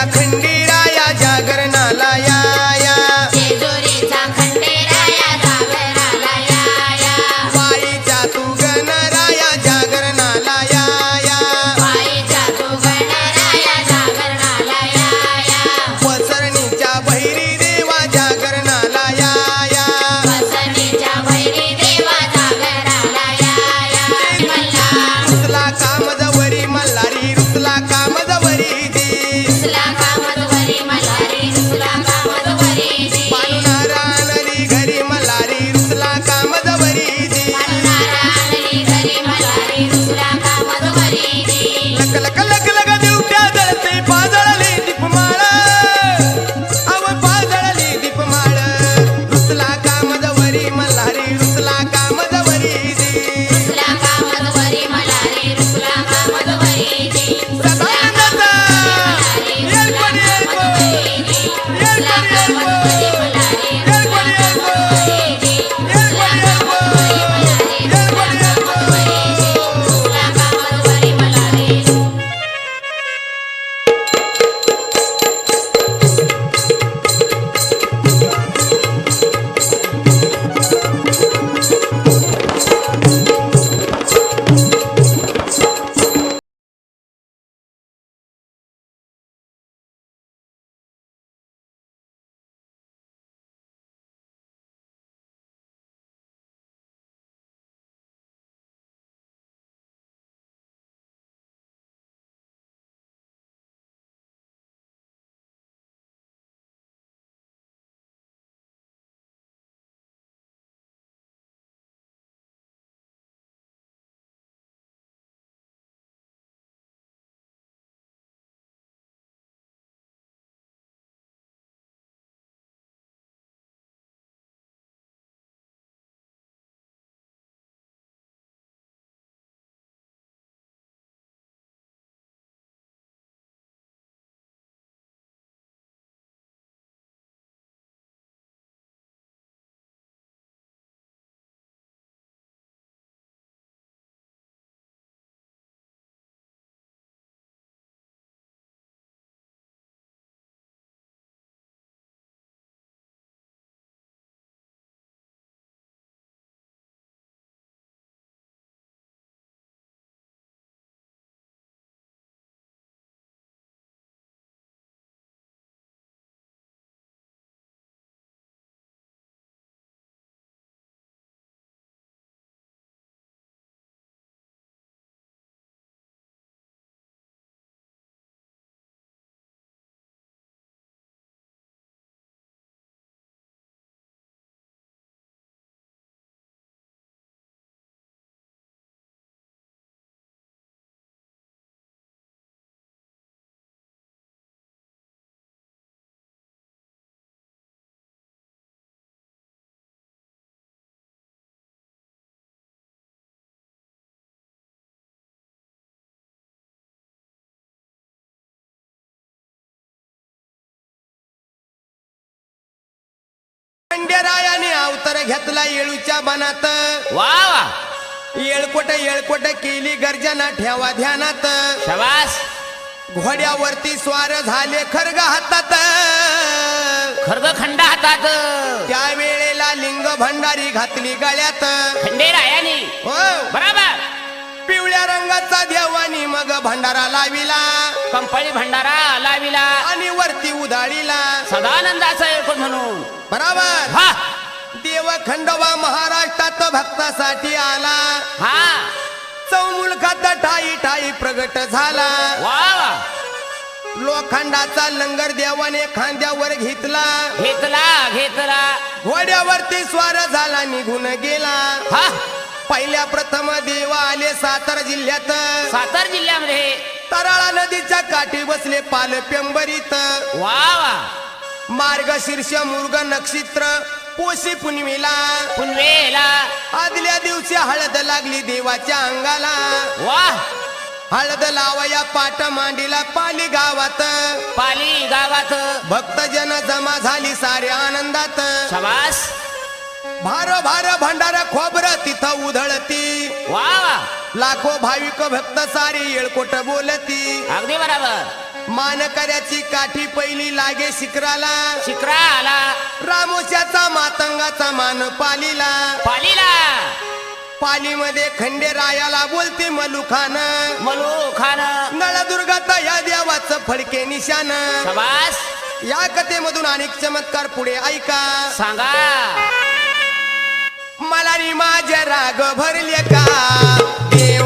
રાખણી खंडेरायाने अवतार घेतला येळूच्या बनात वा वा. येळकोट येळकोट केली गर्जना ठेवा ध्यानात. शबास. घोड्यावरती स्वार झाले खरग हातात. खर्ग खंड हातात. त्या वेळेला लिंग भंडारी घातली गळ्यात. खंडेरायाने. हो. बराबर. पिवळ्या रंगाचा देवानी मग भंडारा लाविला. कंपनी भंडारा लाविला. आणि वरती उधाळीला. सदानंदाचा एकूण म्हणून. बराबर. हा. देव खंडोबा महाराष्ट्रात भक्तासाठी आला. हा. चौमुलखात ठाई ठाई प्रगट झाला. वा वा. लोखंडाचा लंगर देवाने खांद्यावर घेतला. घेतला घेतला. घोड्यावरती स्वार झाला निघून गेला. हा. पहिल्या प्रथम देव आले सातारा जिल्ह्यात. सातारा जिल्ह्यामध्ये तराळा नदीच्या काठी बसले पाल पेंबरीत. वा वा. मार्गशीर्ष मुर्ग नक्षत्र पोशी पुनवीला पुनवेला आदल्या दिवशी हळद लागली देवाच्या अंगाला. वा. हळद लावया पाट मांडीला पाली गावात. पाली गावात. भक्तजन जमा झाली साऱ्या आनंदात. शबास. भार भार भांडार खोबर तिथं उधळती. वा लाखो भाविक भक्त सारी येळकोट बोलती. अगदी बरोबर. मानकऱ्याची काठी पहिली लागे शिखराला. शिखरा आला रामोश्याचा मातंगाचा मान पालीला. पालीला. पालीमध्ये खंडेरायाला बोलते मलुखान. मलुखान. नळदुर्गाचा या देवाचं फडके निशाण शाबास. या कथेमधून अनेक चमत्कार पुढे ऐका. सांगा. मला माझ्या राग भरले का? देव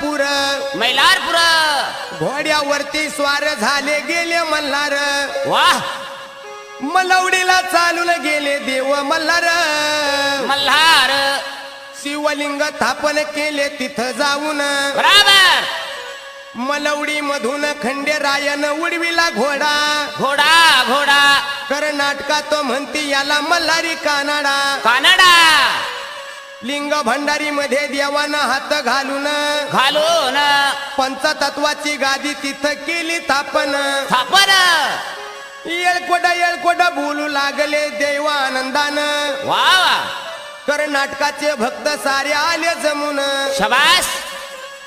मैलापूर. मैलारपूर. घोड्यावरती स्वार झाले गेले मल्हार. वा मलवडीला चालून गेले देव मल्हार. मल्हार. शिवलिंग स्थापन केले तिथं जाऊन. बराबर. मलवडी मधून खंडेरायन उडविला घोडा. घोडा घोडा. कर्नाटकात म्हणती याला मल्हारी कानाडा. कानाडा. लिंग भंडारी मध्ये देवानं हात घालून. घालून. पंचतत्वाची गादी तिथं केली थापन. थापन. येळकोटा येळकोटा बोलू लागले देव आनंदानं. वा वा कर्नाटकाचे भक्त सारे आले जमून. शबास.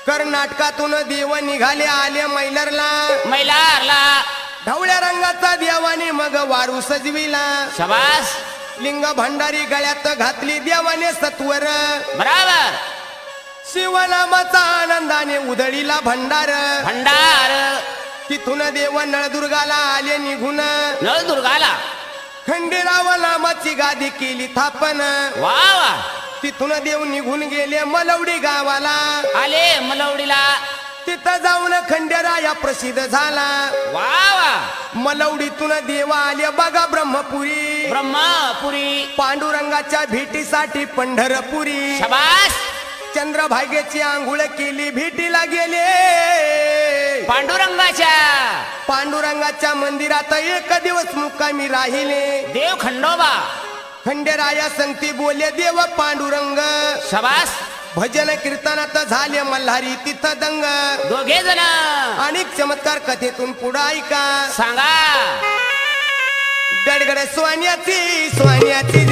कर्नाटकातून देव निघाले आले मैलरला. मैलारला. ढवळ्या रंगाचा देवाने मग वारू सजविला. शबास. लिंग भंडारी गळ्यात घातली देवाने सत्वर. बराबर. शिवनामाचा आनंदाने उधळीला भंडार. भंडार. तिथून देव नळदुर्गाला आले निघून. नळदुर्गाला. खंडेराव नामाची गादी केली थापन. वा वा. तिथून देव निघून गेले मलवडी गावाला. आले मलवडीला. तिथं जाऊन खंडेराया प्रसिद्ध झाला. वा वा मलवडीतून देव आले बघा ब्रह्मपुरी. ब्रह्मपुरी. पांडुरंगाच्या भेटीसाठी पंढरपुरी. शबास. चंद्रभागेची आंघोळ केली भेटीला गेले. पांडुरंगाच्या. पांडुरंगाच्या मंदिरात एक दिवस मुक्कामी राहिले. देव खंडोबा. खंडेराया संगती बोलले देव पांडुरंग. शबास. भजन कीर्तनात झाले मल्हारी तिथं दंग. दोघे जण. आणि चमत्कार कथेतून पुढं ऐका. सांगा. गडगड सोन्याची सोन्याची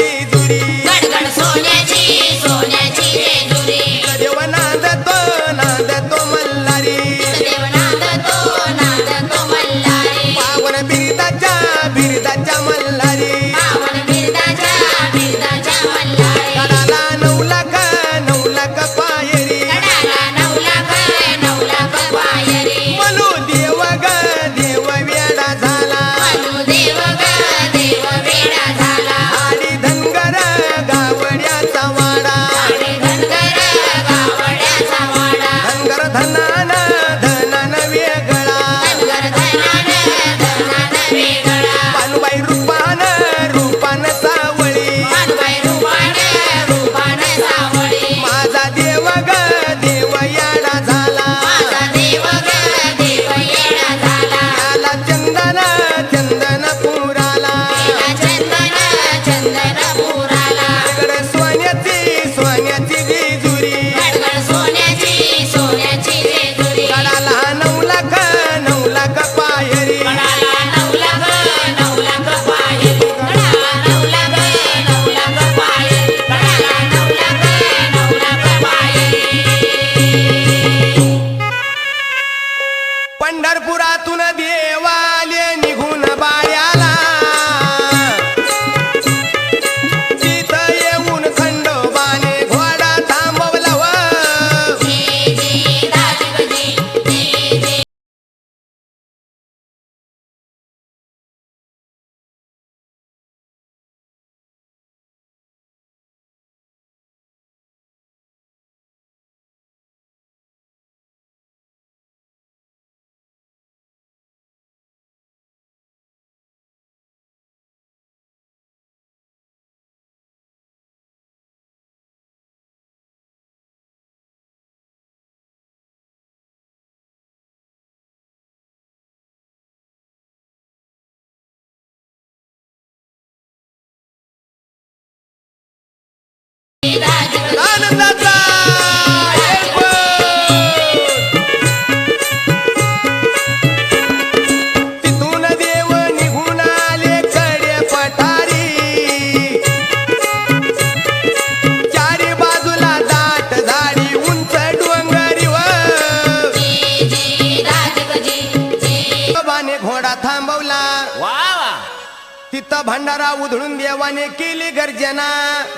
भंडारा उधळून देवाने केली गर्जना.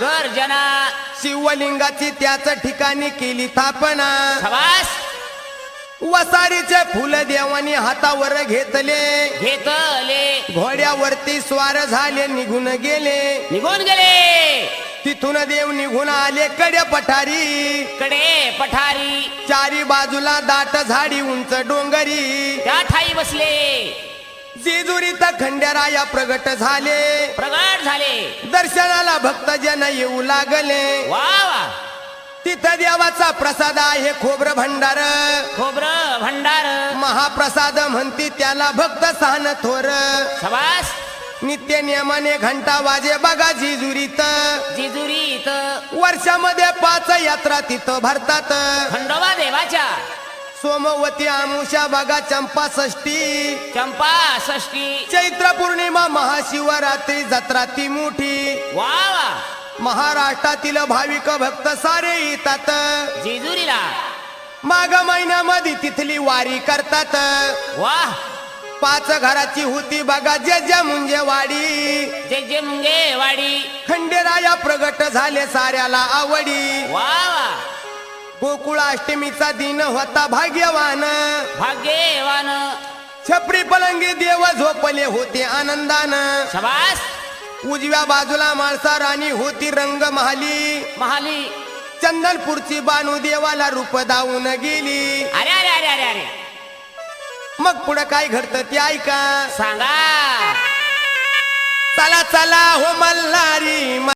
गर्जना. शिवलिंगाची त्याच ठिकाणी केली स्थापना वसारीचे फुल देवाने हातावर घेतले. घेतले. घोड्यावरती स्वार झाले निघून गेले. निघून गेले. तिथून देव निघून आले कडे पठारी. कडे पठारी. चारी बाजूला दाट झाडी उंच डोंगरी. त्या ठाई बसले. जेजुरीत खंडेराया प्रगट झाले. प्रगट झाले. दर्शनाला भक्त जन येऊ लागले. वा वा. तिथं देवाचा प्रसाद आहे खोबर भंडार. खोबर भंडार. महाप्रसाद म्हणती त्याला भक्त सान थोर. सवास नित्य नियमाने घंटा वाजे बघा जिजुरीत. जिजुरीत. वर्षामध्ये पाच यात्रा तिथं भरतात. खंडोबा देवाच्या. सोमवती आमुषा बघा चंपा षष्टी चंपा षष्टी चैत्र पौर्णिमा महाशिवरात्री जत्रा ती मोठी. वा वा. महाराष्ट्रातील भाविक भक्त सारे येतात. जेजुरीला. माग महिन्यामध्ये तिथली वारी करतात. वा. पाच घराची होती बघा जे जे मुंजे वाडी. जे जे मुंगे वाडी. खंडेराया प्रगट झाले साऱ्याला आवडी. वा वा. गोकुळाष्टमीचा दिन होता भाग्यवान. भाग्यवान. छपरी पलंगी देव झोपले होते आनंदान. शबास. उजव्या बाजूला माळसा राणी होती रंग महाली. महाली चंदनपूरची बानू देवाला रूप दावून गेली. अरे अरे अरे अरे अरे. मग पुढं काय घडतं ते ऐका. सांगा. चला चला हो मल्हारी